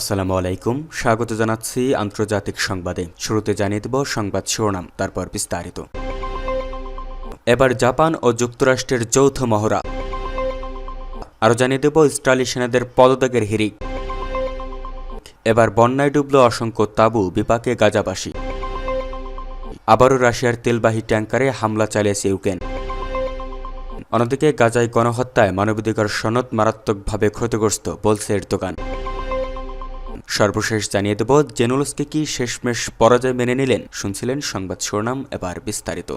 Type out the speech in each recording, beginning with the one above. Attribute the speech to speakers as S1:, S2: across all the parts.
S1: আসসালাম আলাইকুম স্বাগত জানাচ্ছি আন্তর্জাতিক সংবাদে শুরুতে জানিয়ে দেব সংবাদ শিরোনাম তারপর বিস্তারিত এবার জাপান ও যুক্তরাষ্ট্রের যৌথ মহড়া আরও জানিয়ে দেব ইসরায়েলি সেনাদের পদত্যাগের হিরিক এবার বন্যায় ডুবল অসংখ্য তাবু বিপাকে গাজাবাসী আবারও রাশিয়ার তেলবাহী ট্যাঙ্কারে হামলা চালিয়েছে ইউক্রেন অন্যদিকে গাজায় গণহত্যায় মানবাধিকার সনদ মারাত্মকভাবে ক্ষতিগ্রস্ত বলছে এর দোকান সর্বশেষ জানিয়ে দেব জেনুলসকে কি শেষমেশ পরাজয় মেনে নিলেন শুনছিলেন সংবাদ শিরোনাম এবার বিস্তারিত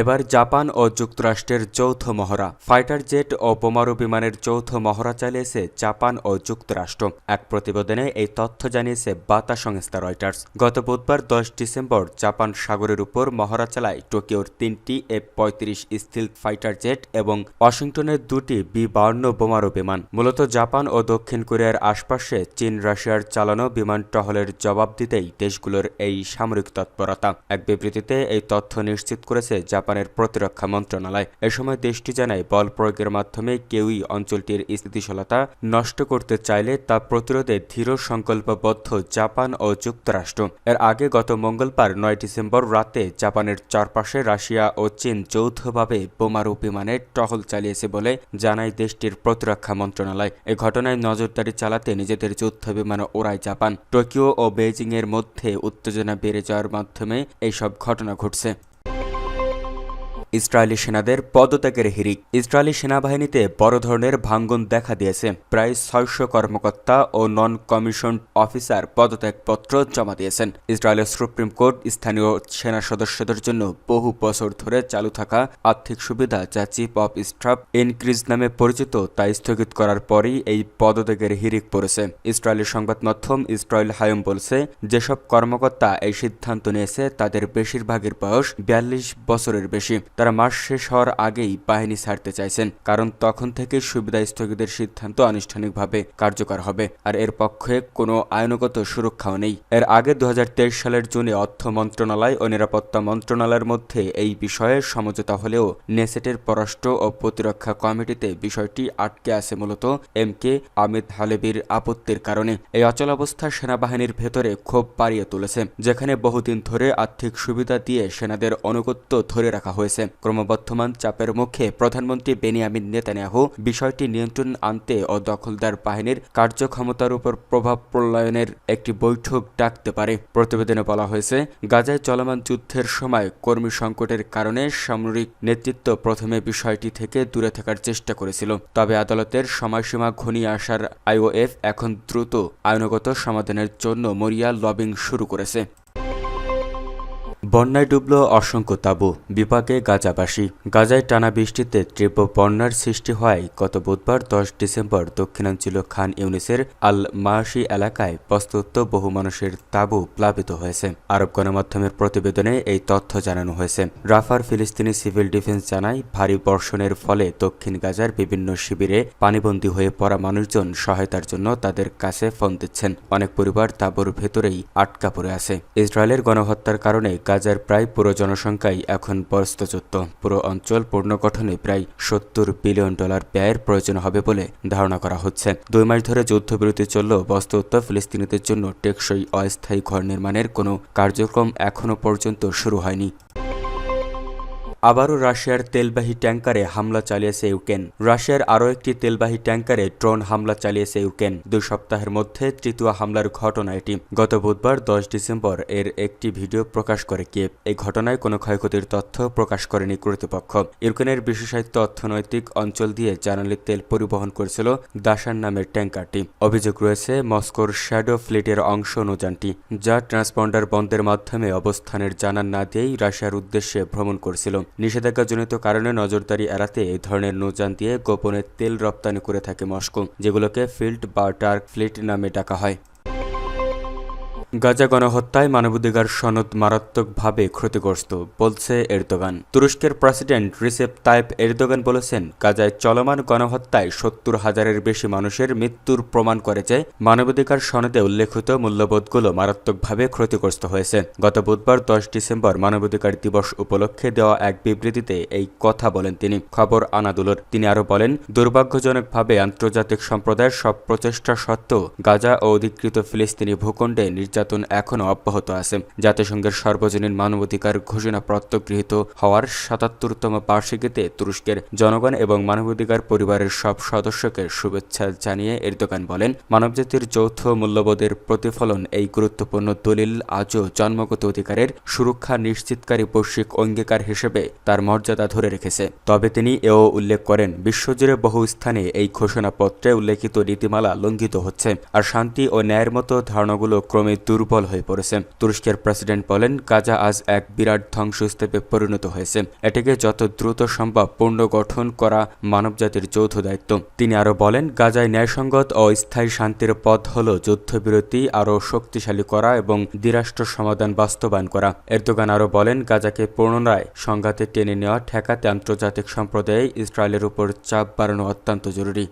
S1: এবার জাপান ও যুক্তরাষ্ট্রের যৌথ মহড়া ফাইটার জেট ও বোমারু বিমানের যৌথ মহড়া চালিয়েছে জাপান ও যুক্তরাষ্ট্র এক প্রতিবেদনে এই তথ্য জানিয়েছে বাতা সংস্থা রয়টার্স গত বুধবার দশ ডিসেম্বর জাপান সাগরের উপর মহড়া চালায় টোকিওর তিনটি এফ পঁয়ত্রিশ স্থিল ফাইটার জেট এবং ওয়াশিংটনের দুটি বি বাউন্ন বোমারু বিমান মূলত জাপান ও দক্ষিণ কোরিয়ার আশপাশে চীন রাশিয়ার চালানো বিমান টহলের জবাব দিতেই দেশগুলোর এই সামরিক তৎপরতা এক বিবৃতিতে এই তথ্য নিশ্চিত করেছে জাপানের প্রতিরক্ষা মন্ত্রণালয় এ সময় দেশটি জানায় বল প্রয়োগের মাধ্যমে কেউই অঞ্চলটির স্থিতিশীলতা নষ্ট করতে চাইলে তা প্রতিরোধে দৃঢ় সংকল্পবদ্ধ জাপান ও যুক্তরাষ্ট্র এর আগে গত মঙ্গলবার নয় ডিসেম্বর রাতে জাপানের চারপাশে রাশিয়া ও চীন যৌথভাবে বোমারু বিমানে টহল চালিয়েছে বলে জানায় দেশটির প্রতিরক্ষা মন্ত্রণালয় এ ঘটনায় নজরদারি চালাতে নিজেদের যুদ্ধ বিমান ওড়ায় জাপান টোকিও ও বেজিং এর মধ্যে উত্তেজনা বেড়ে যাওয়ার মাধ্যমে এইসব ঘটনা ঘটছে ইসরায়েলি সেনাদের পদত্যাগের হিরিক ইসরায়েলি সেনাবাহিনীতে বড় ধরনের ভাঙ্গন দেখা দিয়েছে প্রায় ছয়শ কর্মকর্তা ও নন কমিশন অফিসার পদত্যাগপত্র জমা দিয়েছেন ইসরায়েলের সুপ্রিম কোর্ট স্থানীয় সেনা সদস্যদের জন্য বহু বছর ধরে চালু থাকা আর্থিক সুবিধা যা চিফ অফ স্টাফ ইনক্রিজ নামে পরিচিত তা স্থগিত করার পরই এই পদত্যাগের হিরিক পড়েছে ইসরায়েলের সংবাদ মাধ্যম ইসরায়েল হায়ম বলছে যেসব কর্মকর্তা এই সিদ্ধান্ত নিয়েছে তাদের বেশিরভাগের বয়স বিয়াল্লিশ বছরের বেশি তারা মাস শেষ হওয়ার আগেই বাহিনী ছাড়তে চাইছেন কারণ তখন থেকে সুবিধা স্থগিতের সিদ্ধান্ত আনুষ্ঠানিকভাবে কার্যকর হবে আর এর পক্ষে কোনো আইনগত সুরক্ষাও নেই এর আগে দু সালের জুনে অর্থ মন্ত্রণালয় ও নিরাপত্তা মন্ত্রণালয়ের মধ্যে এই বিষয়ে সমঝোতা হলেও নেসেটের পররাষ্ট্র ও প্রতিরক্ষা কমিটিতে বিষয়টি আটকে আছে মূলত এম কে আমিদ হালেবির আপত্তির কারণে এই অচলাবস্থা সেনাবাহিনীর ভেতরে ক্ষোভ পাড়িয়ে তুলেছে যেখানে বহুদিন ধরে আর্থিক সুবিধা দিয়ে সেনাদের অনুগত্য ধরে রাখা হয়েছে ক্রমবর্ধমান চাপের মুখে প্রধানমন্ত্রী বেনিয়ামিন নেতানিয়াহু বিষয়টি নিয়ন্ত্রণ আনতে ও দখলদার বাহিনীর কার্যক্ষমতার উপর প্রভাব প্রলয়নের একটি বৈঠক ডাকতে পারে প্রতিবেদনে বলা হয়েছে গাজায় চলমান যুদ্ধের সময় কর্মী সংকটের কারণে সামরিক নেতৃত্ব প্রথমে বিষয়টি থেকে দূরে থাকার চেষ্টা করেছিল তবে আদালতের সময়সীমা ঘনিয়ে আসার আইওএফ এখন দ্রুত আইনগত সমাধানের জন্য মরিয়া লবিং শুরু করেছে বন্যায় ডুবল অসংখ্য তাঁবু বিপাকে গাজাবাসী গাজায় টানা বৃষ্টিতে তীব্র বন্যার সৃষ্টি হয় গত বুধবার দশ ডিসেম্বর দক্ষিণাঞ্চল খান ইউনিসের আল মাসি এলাকায় প্রস্তুত বহু মানুষের তাঁবু প্লাবিত হয়েছে আরব গণমাধ্যমের প্রতিবেদনে এই তথ্য জানানো হয়েছে রাফার ফিলিস্তিনি সিভিল ডিফেন্স জানায় ভারী বর্ষণের ফলে দক্ষিণ গাজার বিভিন্ন শিবিরে পানিবন্দী হয়ে পড়া মানুষজন সহায়তার জন্য তাদের কাছে ফোন দিচ্ছেন অনেক পরিবার তাঁবুর ভেতরেই আটকা পড়ে আছে ইসরায়েলের গণহত্যার কারণে গাজার প্রায় পুরো জনসংখ্যাই এখন বরস্তযুক্ত পুরো অঞ্চল পুনর্গঠনে প্রায় সত্তর বিলিয়ন ডলার ব্যয়ের প্রয়োজন হবে বলে ধারণা করা হচ্ছে দুই মাস ধরে যুদ্ধবিরতি চললেও বস্তুত ফিলিস্তিনিদের জন্য টেকসই অস্থায়ী ঘর নির্মাণের কোনো কার্যক্রম এখনও পর্যন্ত শুরু হয়নি আবারও রাশিয়ার তেলবাহী ট্যাঙ্কারে হামলা চালিয়েছে ইউক্রেন রাশিয়ার আরও একটি তেলবাহী ট্যাঙ্কারে ড্রোন হামলা চালিয়েছে ইউক্রেন দুই সপ্তাহের মধ্যে তৃতীয় হামলার ঘটনা এটি গত বুধবার দশ ডিসেম্বর এর একটি ভিডিও প্রকাশ করে কিয়েভ এই ঘটনায় কোনো ক্ষয়ক্ষতির তথ্য প্রকাশ করেনি কর্তৃপক্ষ ইউক্রেনের বিশেষায়িত অর্থনৈতিক অঞ্চল দিয়ে জ্বালানি তেল পরিবহন করেছিল দাসান নামের ট্যাঙ্কারটি অভিযোগ রয়েছে মস্কোর শ্যাডো ফ্লিটের অংশ অনুযানটি যা ট্রান্সপন্ডার বন্ধের মাধ্যমে অবস্থানের জানান না দিয়েই রাশিয়ার উদ্দেশ্যে ভ্রমণ করেছিল নিষেধাজ্ঞাজনিত কারণে নজরদারি এড়াতে এই ধরনের নৌযান দিয়ে গোপনে তেল রপ্তানি করে থাকে মস্কো যেগুলোকে ফিল্ড বা টার্ক ফ্লিট নামে ডাকা হয় গাজা গণহত্যায় মানবাধিকার সনদ মারাত্মকভাবে ক্ষতিগ্রস্ত বলছে এরদোগান তুরস্কের প্রেসিডেন্ট রিসেপ তাইপ এরদোগান বলেছেন গাজায় চলমান গণহত্যায় সত্তর হাজারের বেশি মানুষের মৃত্যুর প্রমাণ করে যে মানবাধিকার সনদে উল্লেখিত মূল্যবোধগুলো মারাত্মকভাবে ক্ষতিগ্রস্ত হয়েছে গত বুধবার দশ ডিসেম্বর মানবাধিকার দিবস উপলক্ষে দেওয়া এক বিবৃতিতে এই কথা বলেন তিনি খবর আনাদুলোর তিনি আরও বলেন দুর্ভাগ্যজনকভাবে আন্তর্জাতিক সম্প্রদায়ের সব প্রচেষ্টা সত্ত্বেও গাজা ও অধিকৃত ফিলিস্তিনি ভূখণ্ডে নির্যাতন নির্যাতন এখনও অব্যাহত আছে জাতিসংঘের সর্বজনীন মানবাধিকার ঘোষণা প্রত্যগৃহীত হওয়ার সাতাত্তরতম বার্ষিকীতে তুরস্কের জনগণ এবং মানবাধিকার পরিবারের সব সদস্যকে শুভেচ্ছা জানিয়ে এরদোগান বলেন মানবজাতির যৌথ মূল্যবোধের প্রতিফলন এই গুরুত্বপূর্ণ দলিল আজও জন্মগত অধিকারের সুরক্ষা নিশ্চিতকারী বৈশ্বিক অঙ্গীকার হিসেবে তার মর্যাদা ধরে রেখেছে তবে তিনি এও উল্লেখ করেন বিশ্বজুড়ে বহু স্থানে এই ঘোষণাপত্রে উল্লেখিত নীতিমালা লঙ্ঘিত হচ্ছে আর শান্তি ও ন্যায়ের মতো ধারণাগুলো ক্রমে দুর্বল হয়ে পড়েছে তুরস্কের প্রেসিডেন্ট বলেন গাজা আজ এক বিরাট ধ্বংসস্তূপে পরিণত হয়েছে এটিকে যত দ্রুত সম্ভব পুনর্গঠন করা মানবজাতির যৌথ দায়িত্ব তিনি আরও বলেন গাজায় ন্যায়সঙ্গত ও স্থায়ী শান্তির পথ হল যুদ্ধবিরতি আরও শক্তিশালী করা এবং দ্বিরাষ্ট্র সমাধান বাস্তবায়ন করা এরদোগান আরও বলেন গাজাকে পুনরায় সংঘাতে টেনে নেওয়া ঠেকাতে আন্তর্জাতিক সম্প্রদায়ে ইসরায়েলের উপর চাপ বাড়ানো অত্যন্ত জরুরি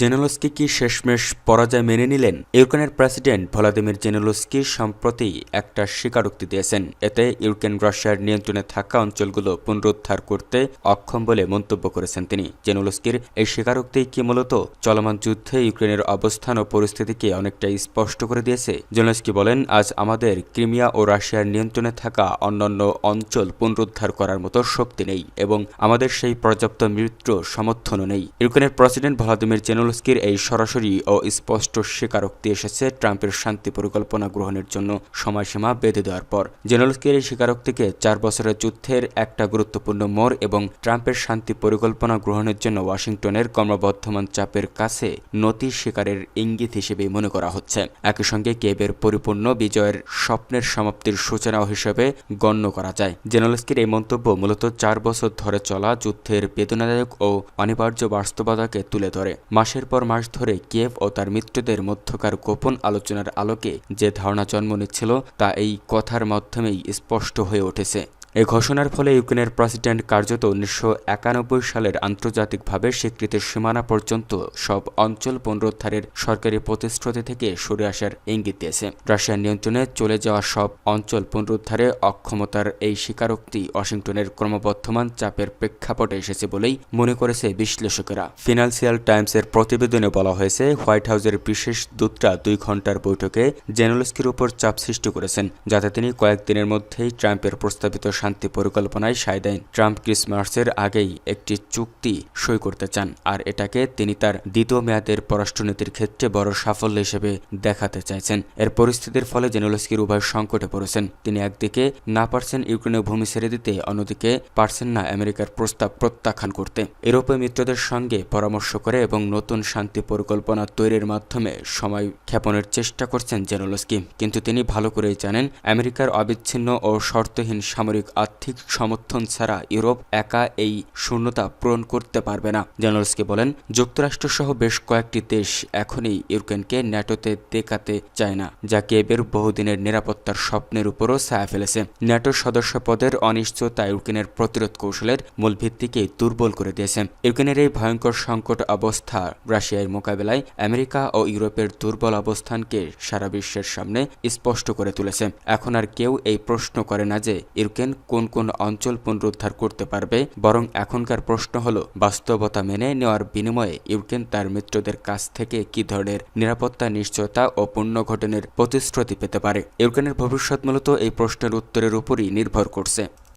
S1: জেনেলস্কি কি শেষমেশ পরাজয় মেনে নিলেন ইউক্রেনের প্রেসিডেন্ট ভলাদিমির জেনেলস্কি সম্প্রতি একটা স্বীকারোক্তি দিয়েছেন এতে ইউক্রেন রাশিয়ার নিয়ন্ত্রণে থাকা অঞ্চলগুলো পুনরুদ্ধার করতে অক্ষম বলে মন্তব্য করেছেন তিনি জেনেলস্কির এই স্বীকারোক্তি কি মূলত চলমান যুদ্ধে ইউক্রেনের অবস্থান ও পরিস্থিতিকে অনেকটা স্পষ্ট করে দিয়েছে জেনেলস্কি বলেন আজ আমাদের ক্রিমিয়া ও রাশিয়ার নিয়ন্ত্রণে থাকা অন্যান্য অঞ্চল পুনরুদ্ধার করার মতো শক্তি নেই এবং আমাদের সেই পর্যাপ্ত মৃত্যু সমর্থনও নেই ইউক্রেনের প্রেসিডেন্ট ভলাদিমির জেন জেনুলস্কির এই সরাসরি ও স্পষ্ট স্বীকারোক্তি এসেছে ট্রাম্পের শান্তি পরিকল্পনা গ্রহণের জন্য সময়সীমা বেঁধে দেওয়ার পর জেনুলস্কির এই স্বীকারোক্তিকে চার বছরের যুদ্ধের একটা গুরুত্বপূর্ণ মোড় এবং ট্রাম্পের শান্তি পরিকল্পনা গ্রহণের জন্য ওয়াশিংটনের ক্রমবর্ধমান চাপের কাছে নতি শিকারের ইঙ্গিত হিসেবে মনে করা হচ্ছে একই সঙ্গে কেবের পরিপূর্ণ বিজয়ের স্বপ্নের সমাপ্তির সূচনাও হিসেবে গণ্য করা যায় জেনলস্কির এই মন্তব্য মূলত চার বছর ধরে চলা যুদ্ধের বেদনাদায়ক ও অনিবার্য বাস্তবতাকে তুলে ধরে মাস মাসের পর মাস ধরে কিয়েভ ও তার মিত্রদের মধ্যকার গোপন আলোচনার আলোকে যে ধারণা জন্ম নিচ্ছিল তা এই কথার মাধ্যমেই স্পষ্ট হয়ে উঠেছে এই ঘোষণার ফলে ইউক্রেনের প্রেসিডেন্ট কার্যত উনিশশো একানব্বই সালের আন্তর্জাতিকভাবে স্বীকৃত সীমানা পর্যন্ত সব অঞ্চল পুনরুদ্ধারের সরকারি প্রতিশ্রুতি থেকে সরে আসার ইঙ্গিত দিয়েছে রাশিয়ার নিয়ন্ত্রণে চলে যাওয়া সব অঞ্চল পুনরুদ্ধারে অক্ষমতার এই স্বীকারোক্তি ওয়াশিংটনের ক্রমবর্ধমান চাপের প্রেক্ষাপটে এসেছে বলেই মনে করেছে বিশ্লেষকেরা ফিনান্সিয়াল টাইমসের প্রতিবেদনে বলা হয়েছে হোয়াইট হাউসের বিশেষ দূতরা দুই ঘন্টার বৈঠকে জেনালস্কির উপর চাপ সৃষ্টি করেছেন যাতে তিনি কয়েকদিনের মধ্যেই ট্রাম্পের প্রস্তাবিত শান্তি পরিকল্পনায় সায় দেন ট্রাম্প ক্রিসমাসের আগেই একটি চুক্তি সই করতে চান আর এটাকে তিনি তার দ্বিতীয় মেয়াদের পররাষ্ট্রনীতির ক্ষেত্রে বড় সাফল্য হিসেবে দেখাতে চাইছেন এর পরিস্থিতির ফলে জেনেলস্কির উভয় সংকটে পড়েছেন তিনি একদিকে না পারছেন ইউক্রেনের ভূমি ছেড়ে দিতে অন্যদিকে পারছেন না আমেরিকার প্রস্তাব প্রত্যাখ্যান করতে ইউরোপীয় মিত্রদের সঙ্গে পরামর্শ করে এবং নতুন শান্তি পরিকল্পনা তৈরির মাধ্যমে সময় ক্ষেপণের চেষ্টা করছেন জেনেলস্কি কিন্তু তিনি ভালো করেই জানেন আমেরিকার অবিচ্ছিন্ন ও শর্তহীন সামরিক আর্থিক সমর্থন ছাড়া ইউরোপ একা এই শূন্যতা পূরণ করতে পারবে না জেনারেলসকে বলেন যুক্তরাষ্ট্রসহ বেশ কয়েকটি দেশ এখনই ইউক্রেনকে ন্যাটোতে দেখাতে চায় না যা কেবের বহুদিনের নিরাপত্তার স্বপ্নের উপরও ছায়া ফেলেছে সদস্য পদের অনিশ্চয়তা ইউক্রেনের প্রতিরোধ কৌশলের মূল ভিত্তিকে দুর্বল করে দিয়েছে ইউক্রেনের এই ভয়ঙ্কর সংকট অবস্থা রাশিয়ার মোকাবেলায় আমেরিকা ও ইউরোপের দুর্বল অবস্থানকে সারা বিশ্বের সামনে স্পষ্ট করে তুলেছে এখন আর কেউ এই প্রশ্ন করে না যে ইউক্রেন কোন কোন অঞ্চল পুনরুদ্ধার করতে পারবে বরং এখনকার প্রশ্ন হল বাস্তবতা মেনে নেওয়ার বিনিময়ে ইউক্রেন তার মিত্রদের কাছ থেকে কি ধরনের নিরাপত্তা নিশ্চয়তা ও ঘটনের প্রতিশ্রুতি পেতে পারে ইউক্রেনের ভবিষ্যৎ মূলত এই প্রশ্নের উত্তরের উপরই নির্ভর করছে